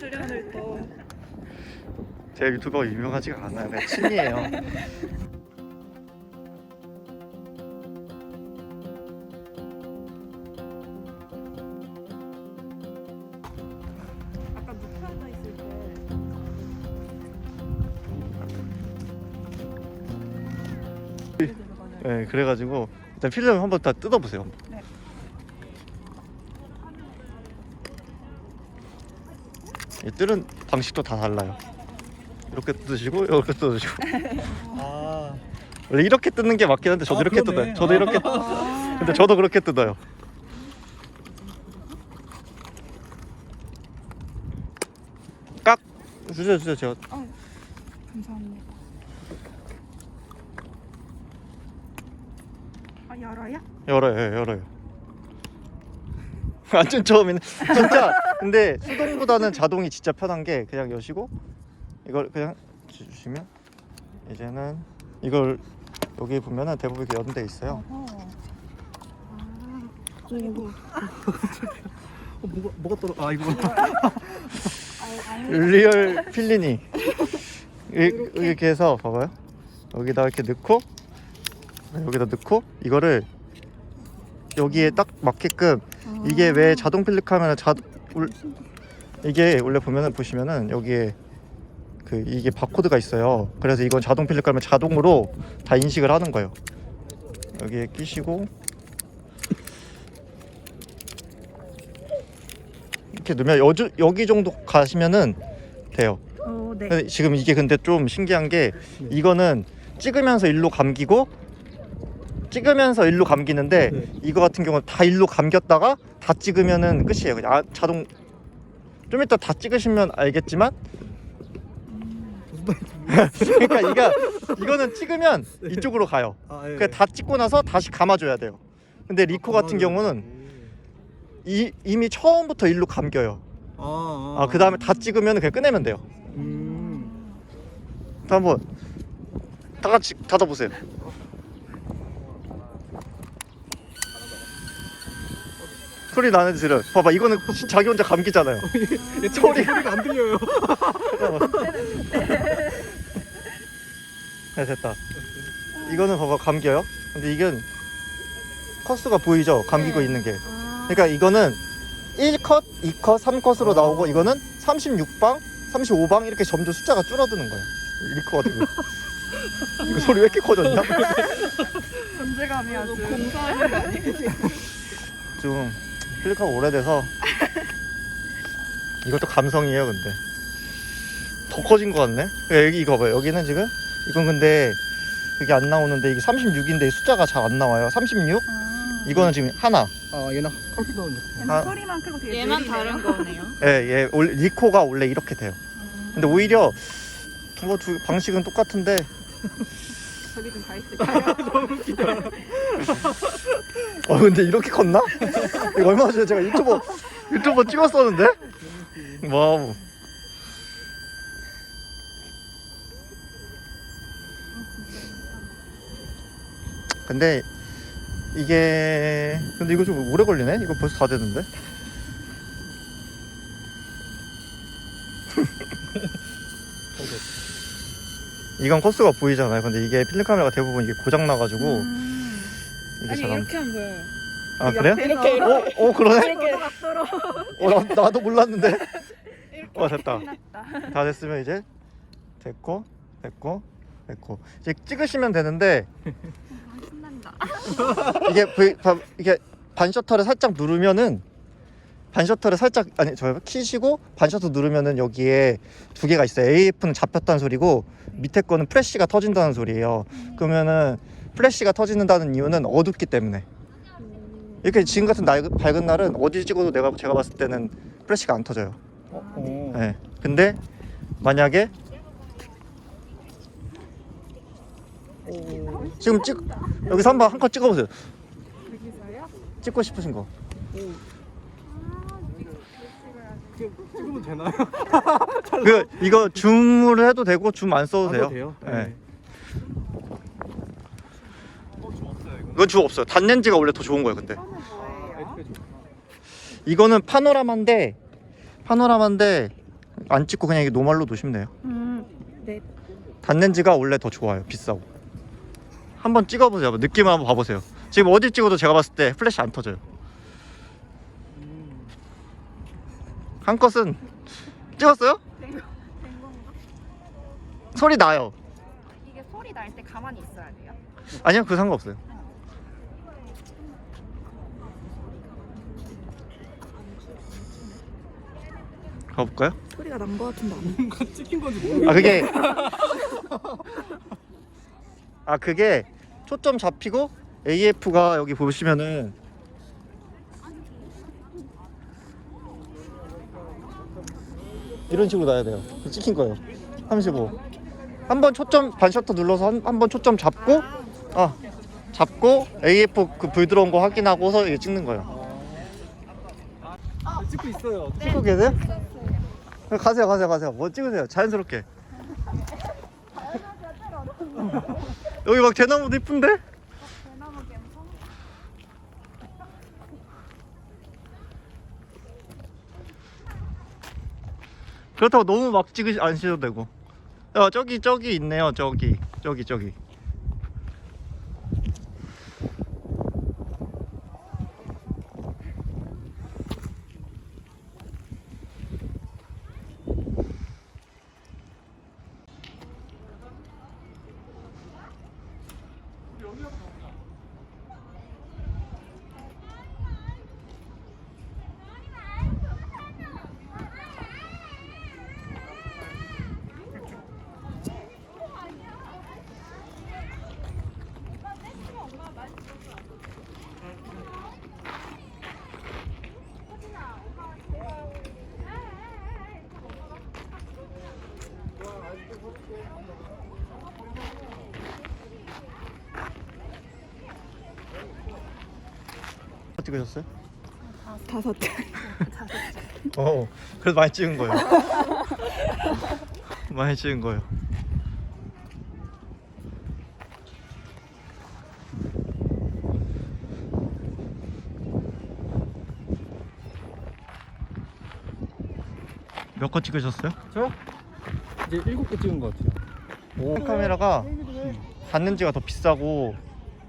출연을 또 제가 유튜버가 유명하지가 않아요. 그냥 취미예요. 아까 녹화 하나 있을 때 네, 그래가지고 일단 필름 한번 다 뜯어보세요. 네. 이 뜯은 방식도 다 달라요. 이렇게 뜯으시고 이렇게 뜯으시고. 아, 원래 이렇게 뜯는 게 맞긴 한데 저도 아, 이렇게 그러네. 뜯어요. 저도 이렇게. 근데 저도 그렇게 뜯어요. 깍 주세요 주세요 제가 감사합니다. 아 열어요? 열어요 예, 열어요. 완전 처음에는 진짜 근데 수동보다는 자동이 진짜 편한 게 그냥 여시고 이걸 그냥 주시면 이제는 이걸 여기 보면은 대부분 이렇게 연대 있어요. 아 어, 뭐가 뭐가 떨어? 아 이거 아, 리얼 필리니 이- 이렇게 해서 봐봐요 여기다 이렇게 넣고 여기다 넣고 이거를 여기에 딱 맞게끔 이게 왜 자동 필릭하면 자 울- 이게 원래 보면은 보시면은 여기에 그 이게 바코드가 있어요. 그래서 이건 자동 필릭하면 자동으로 다 인식을 하는 거예요. 여기에 끼시고 이렇게 넣으면 여주, 여기 정도 가시면은 돼요. 어, 네. 지금 이게 근데 좀 신기한 게 이거는 찍으면서 일로 감기고 찍으면서 일로 감기는데 네. 이거 같은 경우는 다 일로 감겼다가 다 찍으면은 끝이에요. 그냥 아, 자동 좀 이따 다 찍으시면 알겠지만 그러니까 이가 이거는 찍으면 이쪽으로 가요. 아, 예. 그다 찍고 나서 다시 감아줘야 돼요. 근데 리코 같은 경우는 이, 이미 처음부터 일로 감겨요. 아, 아, 그 다음에 다 찍으면 그냥 꺼내면 돼요. 음. 자, 한번 다 같이 닫아보세요. 소리 나는 지를 봐봐 이거는 자기 혼자 감기잖아요. 얘 소리 소리가 안 들려요. 네 됐다. 이거는 봐봐 감겨요. 근데 이건 컷수가 보이죠? 감기고 네. 있는 게. 아, 그러니까 이거는 1컷, 2컷, 3컷으로 아. 나오고 이거는 36방, 35방 이렇게 점점 숫자가 줄어드는 거예요. 거. 이거 소리 왜 이렇게 커졌냐? 존재감이 아주 공사하는 거 아니에요? 좀 클릭하고 오래돼서 이것도 감성이에요 근데. 더 커진 것 같네? 야, 여기 이거 봐요. 여기는 지금? 이건 근데 그게 안 나오는데 이게 36인데 숫자가 잘 안 나와요. 36 아, 이거는 지금 하나. 아 얘는 컴퓨터 넣는 얘는 아. 소리만 크고 되게 얘만 느리네요. 다른 거네요. 예예. 원래 리코가 원래 이렇게 돼요. 근데 오히려 뭐두 방식은 똑같은데 저기 좀 가 있을까요? 어 근데 이렇게 컸나? 이거 얼마 전에 제가 유튜버 유튜버 찍었었는데? 와우. 근데 이게 근데 이거 좀 오래 걸리네? 이거 벌써 다 됐는데 이건 코스가 보이잖아요 근데 이게 필름 카메라가 대부분 이게 고장 나가지고 음. 이게 아니 잘 안... 이렇게 하면 보여요. 아 그래요? 이렇게, 어? 어 그러네? 이렇게 어, 나, 나도 몰랐는데. 어, 됐다. 다 됐으면 이제 됐고, 됐고, 됐고. 이제 찍으시면 되는데 아, 신난다. 이게 브- 바- 이게 반 셔터를 살짝 누르면은 반 셔터를 살짝 아니 저 키시고 반 셔터 누르면은 여기에 두 개가 있어요. AF는 잡혔다는 소리고 밑에 거는 프레쉬가 터진다는 소리예요. 그러면은 플래시가 터지는다는 이유는 어둡기 때문에. 이렇게 지금 같은 날, 밝은 날은 어디 찍어도 내가 제가 봤을 때는 플래시가 안 터져요. 어, 어. 네. 근데 만약에 오. 지금 찍 여기서 한번 한 컷 찍어보세요. 여기서요? 찍고 싶으신 거. 찍- 찍으면 되나요? 그 이거 줌을 해도 되고 줌 안 써도 돼요. 아, 돼요? 네. 어, 좋았어요 이거. 이건 줌 없어요. 단렌즈가 원래 더 좋은 거예요. 근데 이거는 파노라마인데 파노라마인데 안 찍고 그냥 이게 노멀로 놓으시면 돼요. 음, 네. 닿는지가 원래 더 좋아요. 비싸고. 한번 찍어보세요. 느낌을 한번 봐보세요. 지금 어디 찍어도 제가 봤을 때 플래시 안 터져요. 한 컷은 찍었어요? 된 건가? 소리 나요. 이게 소리 날 때 가만히 있어야 돼요? 아니요, 그 상관없어요. 가볼까요? 소리가 난 거 같은데 안 뭔가 찍힌 건지 모르겠어. 아 그게 아 그게 초점 잡히고 AF가 여기 보시면은 이런 식으로 나야 돼요. 찍힌 거예요. 35. 한 번 초점 반셔터 눌러서 한 번 초점 잡고 아 잡고 AF 그불 들어온 거 확인하고서 이게 찍는 거예요. 찍고 있어요. 찍고 계세요? 가세요, 가세요, 가세요. 뭐 찍으세요. 자연스럽게. 여기 막 대나무도 이쁜데? 그렇다고 너무 막 찍으시 안 쉬셔도 되고. 야, 저기 저기 있네요. 저기 저기 저기. 찍으셨어요? 다섯 개. 어, 그래도 많이 찍은 거예요. 많이 찍은 거예요. 몇건 찍으셨어요? 저 이제 일곱 개 찍은 것 같아요. 오, 카메라가 닿는지가 더 비싸고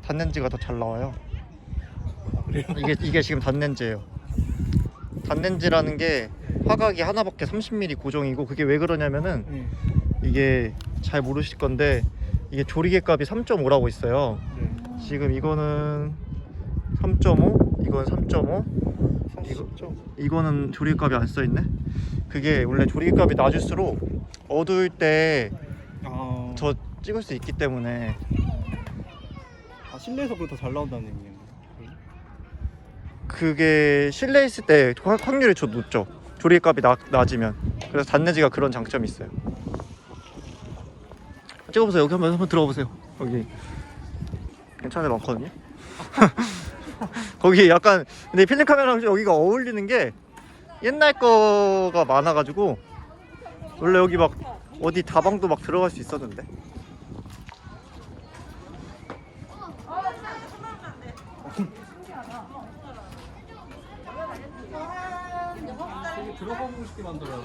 닿는지가 더 잘 나와요. 이게 이게 지금 닿는지예요. 닿는지라는 게 화각이 하나밖에 30mm 고정이고 그게 왜 그러냐면은 네. 이게 잘 모르실 건데 이게 조리개 값이 3.5라고 있어요. 네. 지금 이거는 3.5, 이건 3.5, 이거 이거는 조리개 값이 안 써 있네. 그게 원래 조리개 값이 낮을수록 어두울 때더 아, 찍을 수 있기 때문에 아 실내에서 그더 잘 나온다는 얘기겠네. 그게 실내 있을 때 확- 확률이 좀 높죠. 조리개 값이 낮, 낮으면 그래서 단내지가 그런 장점이 있어요. 찍어보세요. 여기 한번 한번 들어가 보세요. 여기 괜찮은 데 많거든요. 거기 약간 근데 필름 카메라랑 여기가 어울리는 게 옛날 거가 많아가지고 원래 여기 막 어디 다방도 막 들어갈 수 있었는데 들어가고 싶게 만들어요.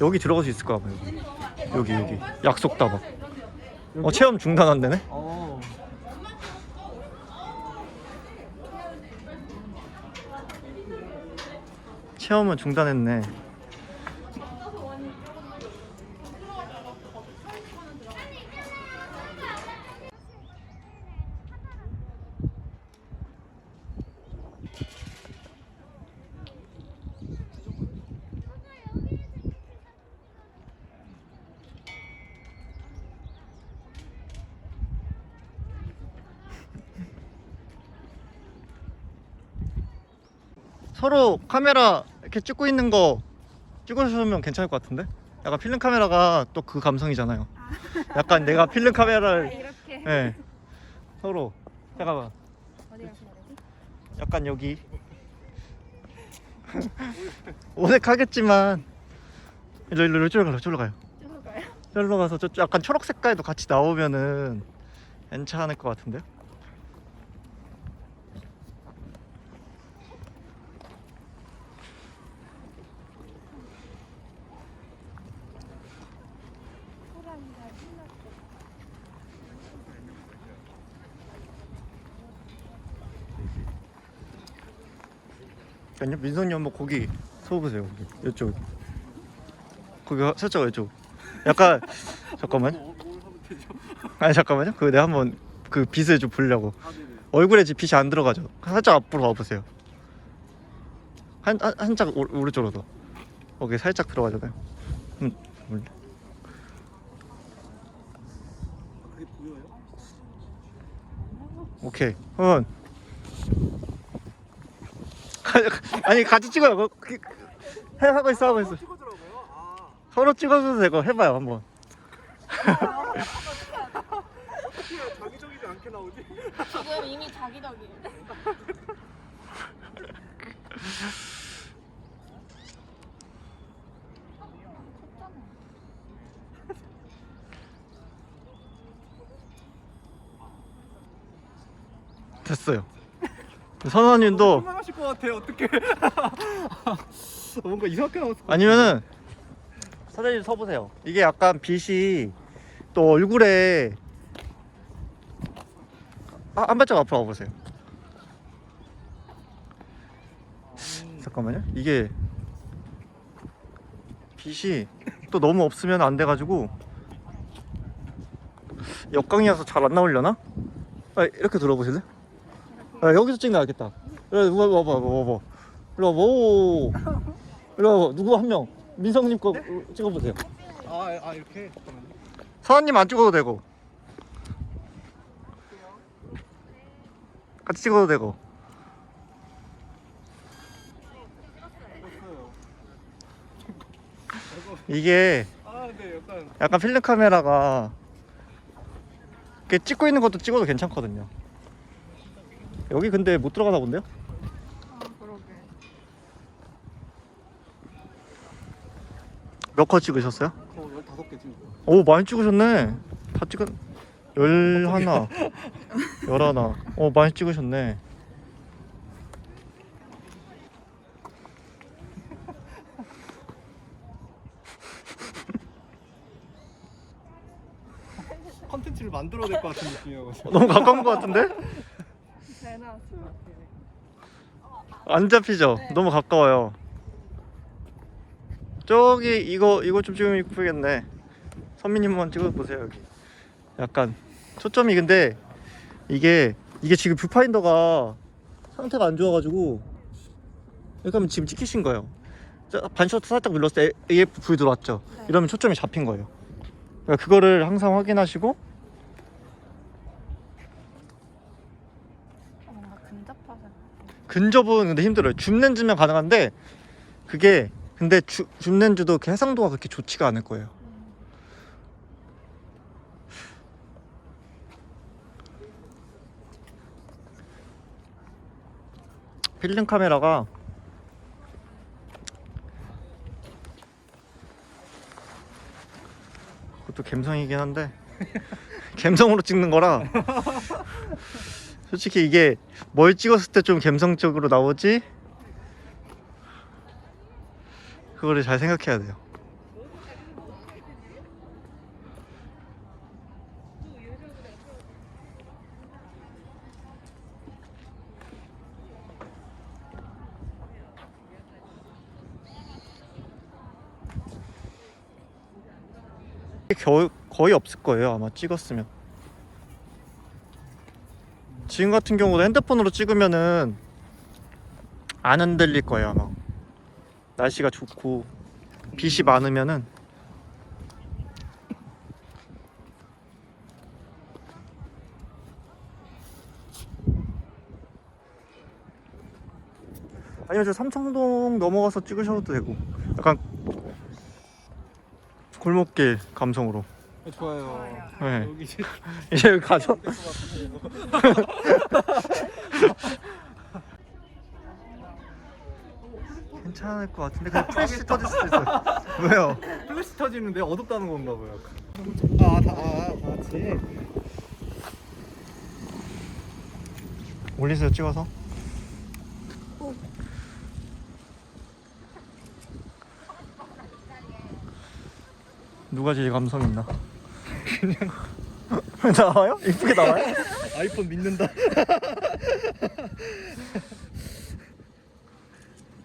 여기 들어갈 수 있을 까 봐요. 여기 여기 약속 다방. 어 체험 중단한대네. 어. 체험은 중단했네. 서로 카메라 이렇게 찍고 있는 거 찍어주시면 괜찮을 것 같은데? 약간 필름 카메라가 또 그 감성이잖아요. 약간 내가 필름 카메라를 이렇게. 예 서로 잠깐만 어디 가시는 거지? 약간 여기 어색하겠지만 일로 일로 이쪽으로 가요 이쪽으로 가요 이쪽으로 가요? 이쪽으로 가서 저 약간 초록 색깔도 같이 나오면은 괜찮을 것 같은데요? 아니요. 민선이 한번 거기 서 보세요 거기. 이쪽 거기 살짝 이쪽. 약간 잠깐만. 뭘 하면 되죠? 아니 잠깐만요. 그거 내가 한번 그 빛을 좀 보려고. 아 네네. 얼굴에 지금 빛이 안 들어가죠? 살짝 앞으로 와보세요. 한, 한 한짝 오- 오른쪽으로 더 거기 살짝 들어가잖아요 음, 몰라. 그게 보여요? 오케이. 응 아니 같이 찍어요 그거 그- 해 하고 있어 하고 있어 찍어주라고요? 아 서로 찍어줘도 되고 해봐요 한번. 됐어요 선원님도 실망하실 것 같아요. 어떻게? 뭔가 이상하게 나왔어. 아니면은 사장님 서보세요. 이게 약간 빛이 또 얼굴에 아, 한 발짝 앞으로 와보세요. 잠깐만요. 이게 빛이 또 너무 없으면 안 돼가지고 역광이어서 잘 안 나오려나? 아, 이렇게 들어보실래? 아, 여기서 낫겠다. 야, 누가 와봐, 와봐, 와봐. 일로 와봐. 오. 일로 와봐. 누구 한 명. 민성님 거 찍어보세요. 아, 아 이렇게. 사장님 안 찍어도 되고. 같이 찍어도 되고. 이게 아, 네, 약간 약간 필름 카메라가 이렇게 찍고 있는 것도 찍어도 괜찮거든요. 여기 근데 못 들어가나 본데요? 아 그러게. 몇 컷 찍으셨어요? 저 15개 찍은 거. 오 많이 찍으셨네. 다 찍은 열 하나, 열 하나. 어 많이 찍으셨네. 컨텐츠를 만들어야 될 것 같은 느낌이어가지고. 너무 가까운 것 같은데? 잘 나왔을 것 같아요. 안 잡히죠? 너무 가까워요. 저기 이거 이거 좀 찍으면 이쁘겠네. 선미님만 찍어보세요 여기. 약간 초점이 근데 이게 이게 지금 뷰파인더가 상태가 안 좋아가지고 약간 지금 찍히신 거예요. 자, 반셔터 살짝 눌렀을 때 AF 불 들어왔죠. 네. 이러면 초점이 잡힌 거예요. 그러니까 그거를 항상 확인하시고 어, 뭔가 근접하잖아. 근접은 근데 힘들어요. 줌렌즈면 가능한데 그게 근데 주, 줌렌즈도 그 해상도가 그렇게 좋지가 않을 거예요. 필름 카메라가 그것도 감성이긴 한데 감성으로 찍는 거라 솔직히 이게 뭘 찍었을 때 좀 감성적으로 나오지? 그거를 잘 생각해야 돼요. 거의, 없을 거예요 아마 찍었으면 지금 같은 경우도 핸드폰으로 찍으면은 안 흔들릴 거예요 아마. 날씨가 좋고 빛이 많으면은. 아니면 저 삼청동 넘어가서 찍으셔도 되고. 약간 골목길 감성으로. 네, 좋아요. 네. 여기 이제 이제 여기 가죠 괜찮을 것 같은데 그냥 프레시 터질 수도 있어요 왜요? 플래시 터지는데 어둡다는 건가 봐요. 아, 다, 아, 맞지. 올리세요 찍어서 누가 제일 감성 있나? 그냥 나와요? 이쁘게 나와요? 아이폰 믿는다.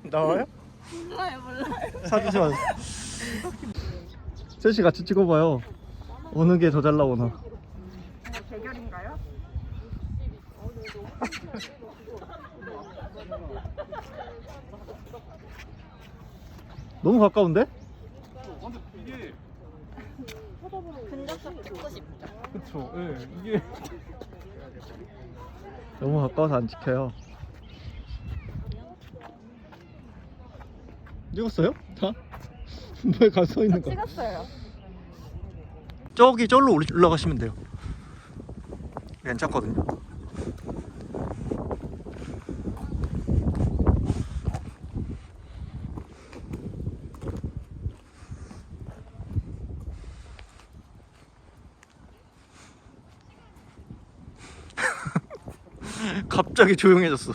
나와요? 몰라요 몰라요. 사주시면 셋이 같이 찍어봐요 어느 게 더 잘 나오나 대결인가요? 너무 가까운데? 이게 근접석 찍고 그쵸. 예. 이게 너무 가까워서 안 찍혀요 찍었어요? 다? 뭐에 가서 있는 거 찍었어요. 저기 올라- 올라가시면 돼요 괜찮거든요 갑자기 조용해졌어.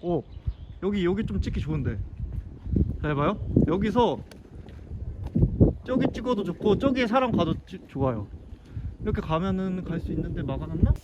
오 여기 여기 좀 찍기 좋은데. 잘 봐요? 여기서 저기 찍어도 좋고 저기 사람 가도 찌- 좋아요 이렇게 가면은 갈 수 있는데 막아놨나?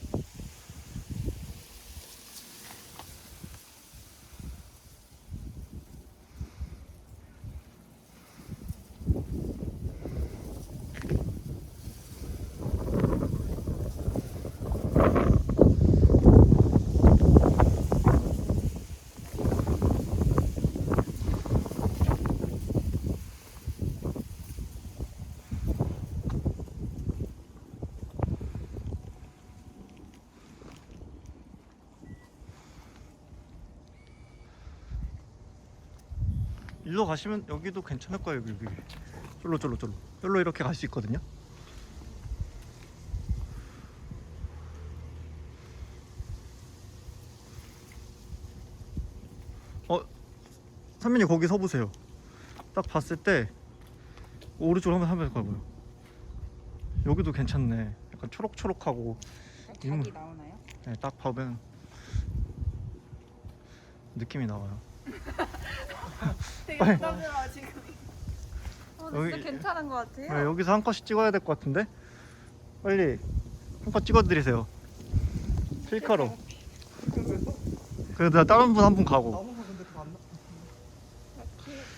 일로 가시면 여기도 괜찮을 거예요 여기 여기. 쫄로 쫄로 쫄로. 쫄로 이렇게 갈 수 있거든요. 어 선민이 거기 서보세요. 딱 봤을 때 오른쪽으로 한번 한번 가봐요. 여기도 괜찮네. 약간 초록초록하고. 음. 각이 나오나요? 네, 딱 보면 느낌이 나와요 되게 빨리. 부담스러워 지금. 어, 근데 여기- 진짜 괜찮은 것 같아요. 네, 여기서 한 컷씩 찍어야 될 것 같은데 빨리 한 컷 찍어드리세요 필카로 그래도 다른 분 한 분 가고 나무가 근데 더안 나.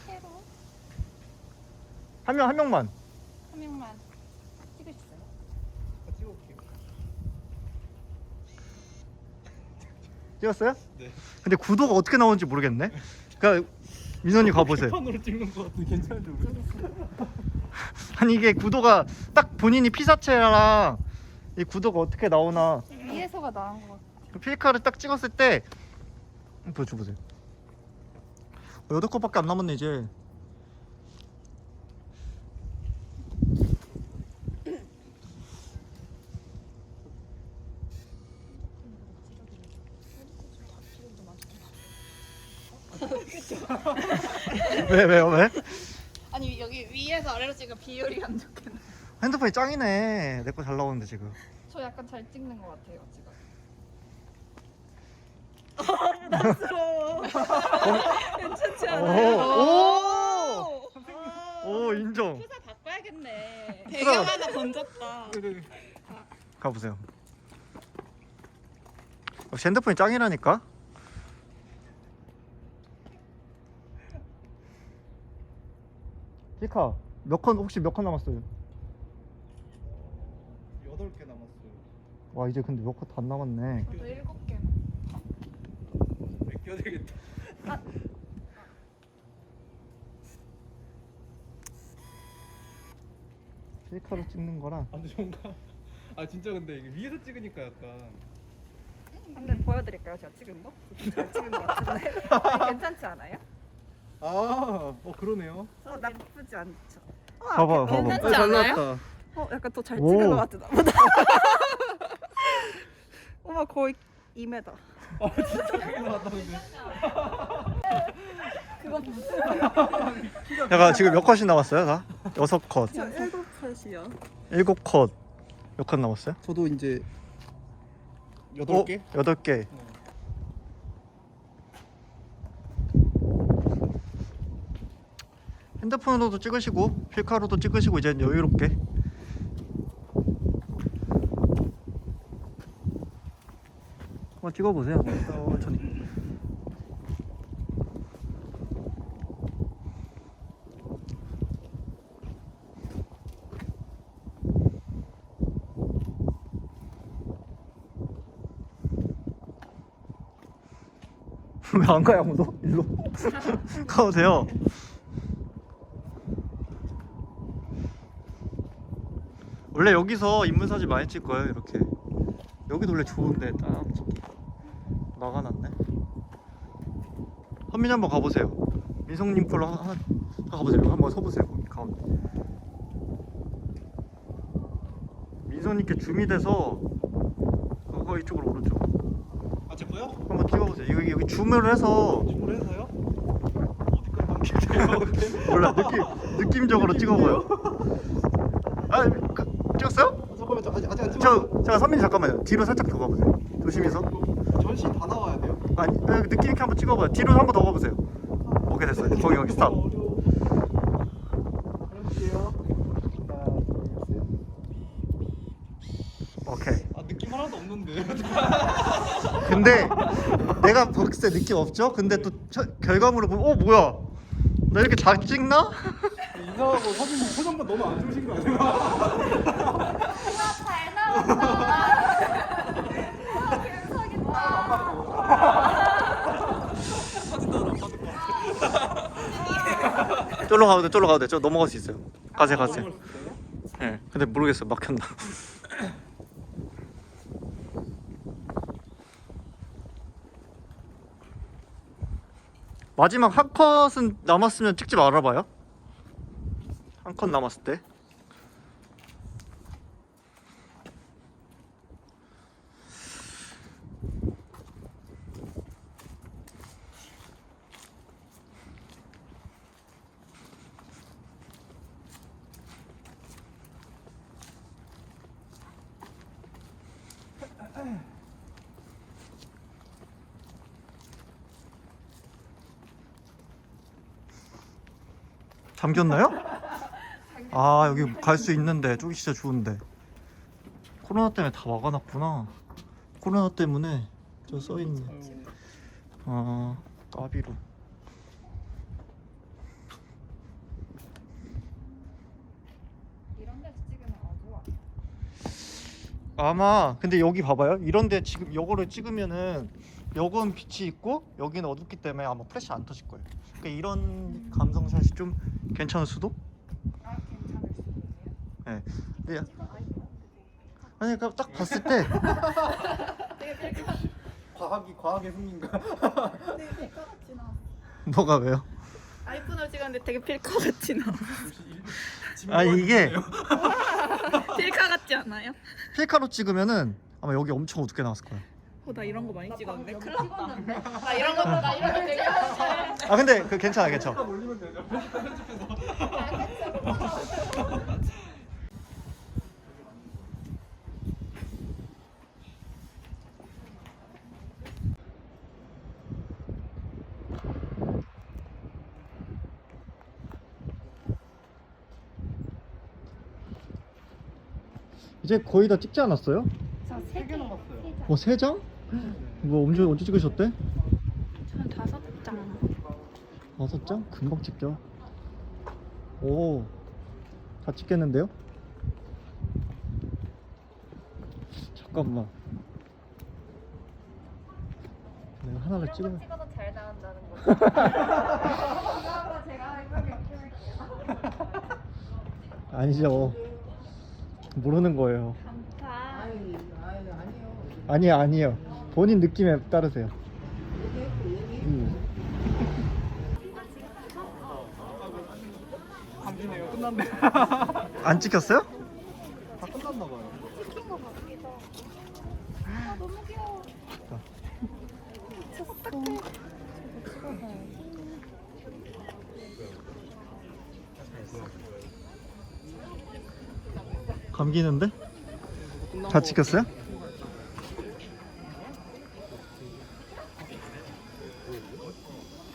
캐로 한 명 한 명만 한 명만 찍으셨어요. 아, 찍어볼게요. 찍었어요? 네. 근데 구도가 어떻게 나오는지 모르겠네 그러니까 민원이 가보세요 판으로 찍는 것 같은 괜찮은지 모르겠어. 아니 이게 구도가 딱 본인이 피사체랑 이 구도가 어떻게 나오나 위에서가 나은 것 같아요. 필카를 딱 찍었을 때 보여줘 보세요 어, 여덟 컷밖에 안 남았네 이제 왜 왜요 왜? 아니 여기 위에서 아래로 찍으면 비율이 안 좋겠네. 핸드폰이 짱이네 내 거 잘 나오는데 지금 저 약간 잘 찍는 것 같아요 지금. 괜찮지 오, 오 인정 프사 바꿔야겠네. 배경 하나 건졌다. 가보세요. 역시 핸드폰이 짱이라니까. 피카 몇컨 혹시 몇컨 남았어요? 여덟 개 남았어요. 와 이제 근데 몇컷안 남았네. 저도 일곱 개. 맡겨야 되겠다. 필카로 찍는 거랑 아, 근데 뭔가 아 진짜 근데 이게 위에서 찍으니까 약간 한번 보여드릴까요? 제가 찍은 거? 잘 찍은 것 같은데. 아니, 괜찮지 않아요? 아, 어 그러네요. 어 나쁘지 않죠. 봐봐, 봐봐. 괜찮지 아, 잘 않아요? 나왔다. 어 약간 더 잘 오. 찍은 것 같아 나보다. 어머 거의 2m. 아 진짜 크게 나왔다 근데. 그건 무슨 제가 지금 몇 컷이 남았어요? 다? 여섯 컷, 저 일곱 컷이요. 일곱 컷. 몇컷 남았어요? 저도 이제 여덟 개. 어? 여덟 개. 핸드폰으로도 찍으시고 필카로도 찍으시고 이제 여유롭게 한번 찍어보세요. 천천히. 왜 안 가요 아무도? 일로 가도 돼요. 원래 여기서 인물 사진 많이 찍 거예요 이렇게. 여기도 원래 좋은데 딱. 막아놨네. 현민이 한번 가보세요. 민성님 걸로 하나, 하나 가보세요. 한번 서보세요 거기 가운데. 민성님께 줌이 돼서 그거 이쪽으로 오른쪽. 아 제 거요? 한번 찍어보세요. 여기 여기 줌을 해서 중으로 해서요? 어디까지 넘길게요? 몰라 느낌 느낌적으로 찍어봐요. 아 그, 찍었어요? 잠깐만 저 아직 아직 안저 찍었어요. 제가 선민 잠깐만요. 뒤로 살짝 더 가보세요. 조심해서. 전신 다 나와야 돼요. 아니 아, 느낌 있게 한번 찍어봐요. 뒤로 한번 더 가보세요. 오케이 됐어요. 거기 거기 스탑. 어려워. 해볼게요. 하나, 둘, 셋. 오케이. 아 느낌 하나도 없는데. 근데 내가 봤을 때 느낌 없죠? 근데 또 처- 결과물을 보면 어 뭐야? 나 이렇게 잘 찍나? 이상하고 사진 표정만 너무 안 좋으신 거 아니에요? 잘 나온다. 쫄로 가도 돼. 쫄로 가도 돼. 저 넘어갈 수 있어요. 가세요 가세요. 예. 네, 근데 모르겠어요. 막혔나? 마지막 한 컷은 남았으면 찍지 말아봐요. 한 컷 남았을 때. 잠겼나요? 아 여기 갈 수 있는데. 저기 진짜 좋은데. 코로나 때문에 다 막아놨구나. 코로나 때문에 저 써있네. 아 까비로. 이런 데서 찍으면 어 좋아. 아마 근데 여기 봐봐요. 이런데 지금 요거를 찍으면은 요건 빛이 있고 여기는 어둡기 때문에 아마 플래시 안 터질 거예요. 그러니까 이런 감성샷이 좀 괜찮을 수도? 아. 네. 근데 야- 아니 그러니까 딱 봤을 때 과학이 과학의? 되게 필카 같지 나. 뭐가 왜요? 아이폰으로 찍었는데 되게 필카 같지 나. 아 이게 필카 같지 않아요? 필카로 찍으면은 아마 여기 엄청 어둡게 나왔을 거예요 어, 나 이런 거 많이 찍었는데 큰일 났다. 나 이런 거, 나 이런 거 되게 하는데. 아 근데 그 괜찮아 괜찮아 올리면 되죠. 이제 거의 다 찍지 않았어요? 저 세 개 남았어요. 어, 세 장? 뭐 언제 언제 찍으셨대? 저는 다섯 장. 다섯 장? 금방 찍죠. 오, 다 찍겠는데요? 잠깐만. 내가 하나를 찍어. 찍어도 잘 나온다는 거. 제가. 아니죠. 모르는 거예요. 감사. 아니요, 아니에요. 본인 느낌에 따르세요. 음. 끝났네. 안 찍혔어요? 다 끝났나 봐요. 찍힌 거 같기도. 아 너무 귀여워. 감기는데? 다 찍혔어요?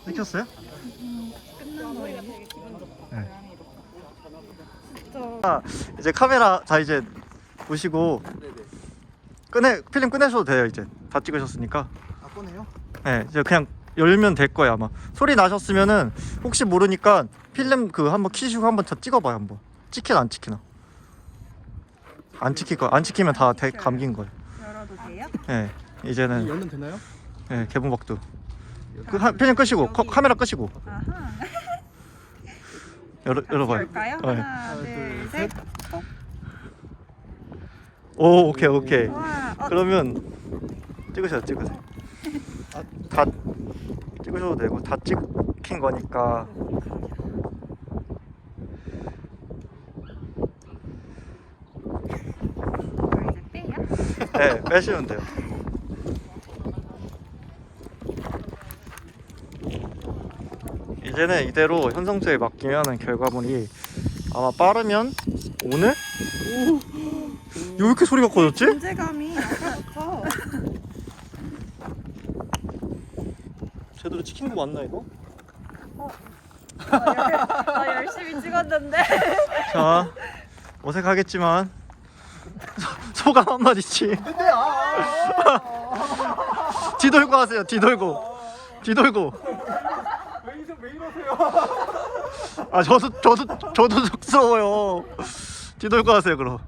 찍혔어요? 네. 아, 이제 카메라 다 이제 보시고 끄내 필름 꺼내셔도 돼요 이제 다 찍으셨으니까 아 꺼내요? 네 이제 그냥 열면 될 거예요 아마 소리 나셨으면은 혹시 모르니까 필름 그 한번 키시고 한번 더 찍어봐요 한번 찍히나 안 찍히나 안 찍힐 거안 찍히면 다 대, 감긴 거예요. 열어도 돼요? 네 이제는 열면 되나요? 네, 개봉각도 그 하, 필름 끄시고 커- 카메라 끄시고. 아하. 열어 열어 봐요. 열까요? 네. 하나, 둘, 셋. 오 오케이 오케이. 와, 어, 그러면 찍으세요 찍으세요. 다 찍으셔도 되고 다 찍힌 거니까 이걸 이제 빼요? 네 빼시면 돼요 이제는 이대로 현성수에 맡기면 결과물이 아마 빠르면 오늘? 왜 이렇게 소리가 커졌지? 존재감이 아까부터 제대로 찍힌 거 맞나 이거? 나 열심히 찍었는데 자 어색하겠지만 소- 소감 한마디씩 근데 아 뒤돌고 하세요 뒤돌고 뒤돌고 왜, 이러, 왜 이러세요? 아 저도 저도 저도 쑥스러워요 뒤돌고 하세요 그럼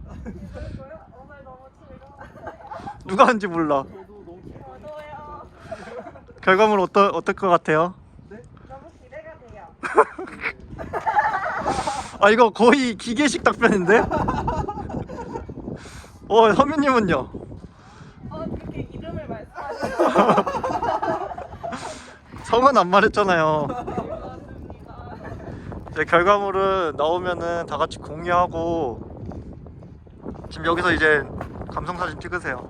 누가 한지 몰라 결과물 어떠 어떨 것 같아요? 너무 기대가 돼요. 아 이거 거의 기계식 답변인데? 어 선배님은요? 어 그렇게 이름을 말씀하시면 성은 안 말했잖아요. 이제 결과물은 나오면은 다 같이 공유하고 지금 여기서 이제 감성 사진 찍으세요.